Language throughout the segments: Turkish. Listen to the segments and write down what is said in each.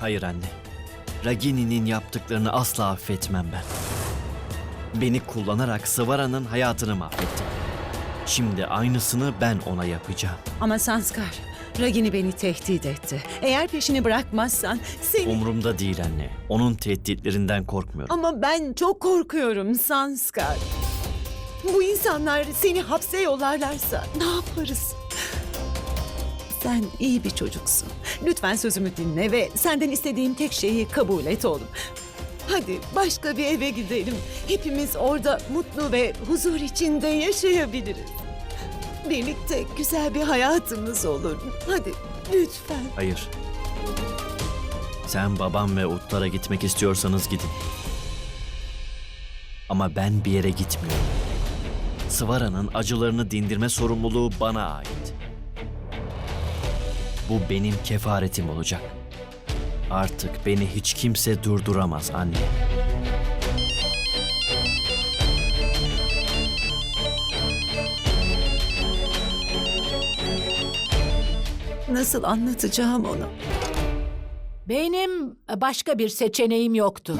Hayır anne. Ragini'nin yaptıklarını asla affetmem ben. Beni kullanarak Sıvara'nın hayatını mahvetti. Şimdi aynısını ben ona yapacağım. Ama Sanskar, Ragini beni tehdit etti. Eğer peşini bırakmazsan seni... Umurumda değil anne. Onun tehditlerinden korkmuyorum. Ama ben çok korkuyorum Sanskar. Bu insanlar seni hapse yollarlarsa ne yaparız? Sen iyi bir çocuksun. Lütfen sözümü dinle ve senden istediğim tek şeyi kabul et oğlum. Hadi başka bir eve gidelim. Hepimiz orada mutlu ve huzur içinde yaşayabiliriz. Birlikte güzel bir hayatımız olur. Hadi lütfen. Hayır. Sen babam ve Utlar'a gitmek istiyorsanız gidin. Ama ben bir yere gitmiyorum. Sıvara'nın acılarını dindirme sorumluluğu bana ait. Bu benim kefaretim olacak. Artık beni hiç kimse durduramaz anne. Nasıl anlatacağım onu? Benim başka bir seçeneğim yoktu.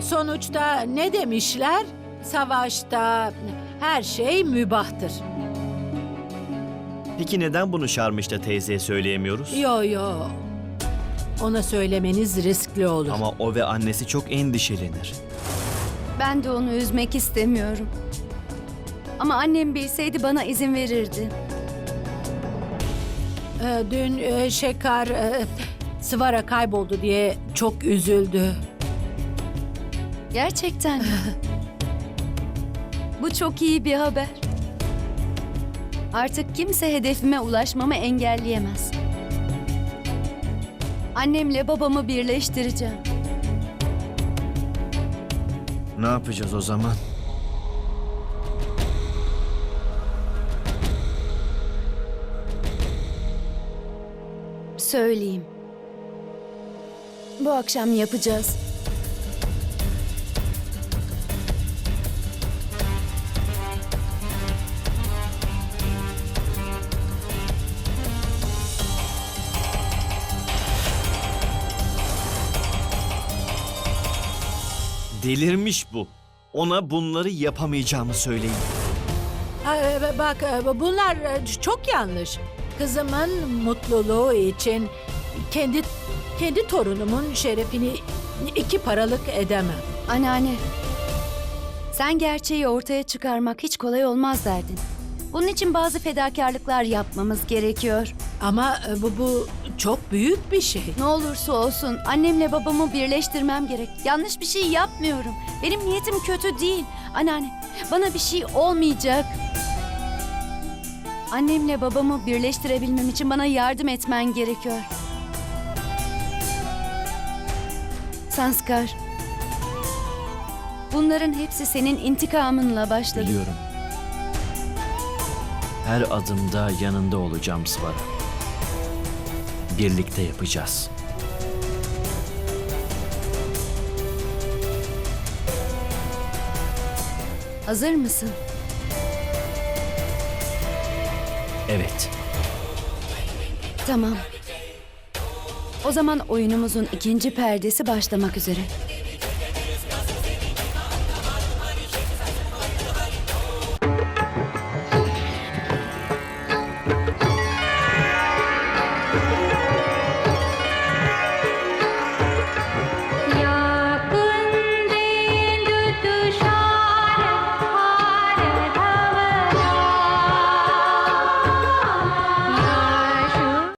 Sonuçta ne demişler? Savaşta her şey mübahtır. Peki neden bunu Şarmış'ta teyzeye söyleyemiyoruz? Yo yo. Ona söylemeniz riskli olur. Ama o ve annesi çok endişelenir. Ben de onu üzmek istemiyorum. Ama annem bilseydi bana izin verirdi. Ee, dün e, Şekar e, Sıvara kayboldu diye çok üzüldü. Gerçekten mi? Bu çok iyi bir haber. Artık kimse hedefime ulaşmamı engelleyemez. Annemle babamı birleştireceğim. Ne yapacağız o zaman? Söyleyeyim. Bu akşam yapacağız. Delirmiş bu. Ona bunları yapamayacağımı söyleyin. Ee, bak e, bunlar e, çok yanlış. Kızımın mutluluğu için kendi kendi torunumun şerefini iki paralık edemem. Anneanne. Sen gerçeği ortaya çıkarmak hiç kolay olmaz derdin. Bunun için bazı fedakarlıklar yapmamız gerekiyor. Ama e, bu bu çok büyük bir şey. Ne olursa olsun annemle babamı birleştirmem gerek. Yanlış bir şey yapmıyorum. Benim niyetim kötü değil. Anneanne, bana bir şey olmayacak. Annemle babamı birleştirebilmem için bana yardım etmen gerekiyor. Sanskar. Bunların hepsi senin intikamınla başladı. Biliyorum. Her adımda yanında olacağım Svara. Birlikte yapacağız. Hazır mısın? Evet. Tamam. O zaman oyunumuzun ikinci perdesi başlamak üzere.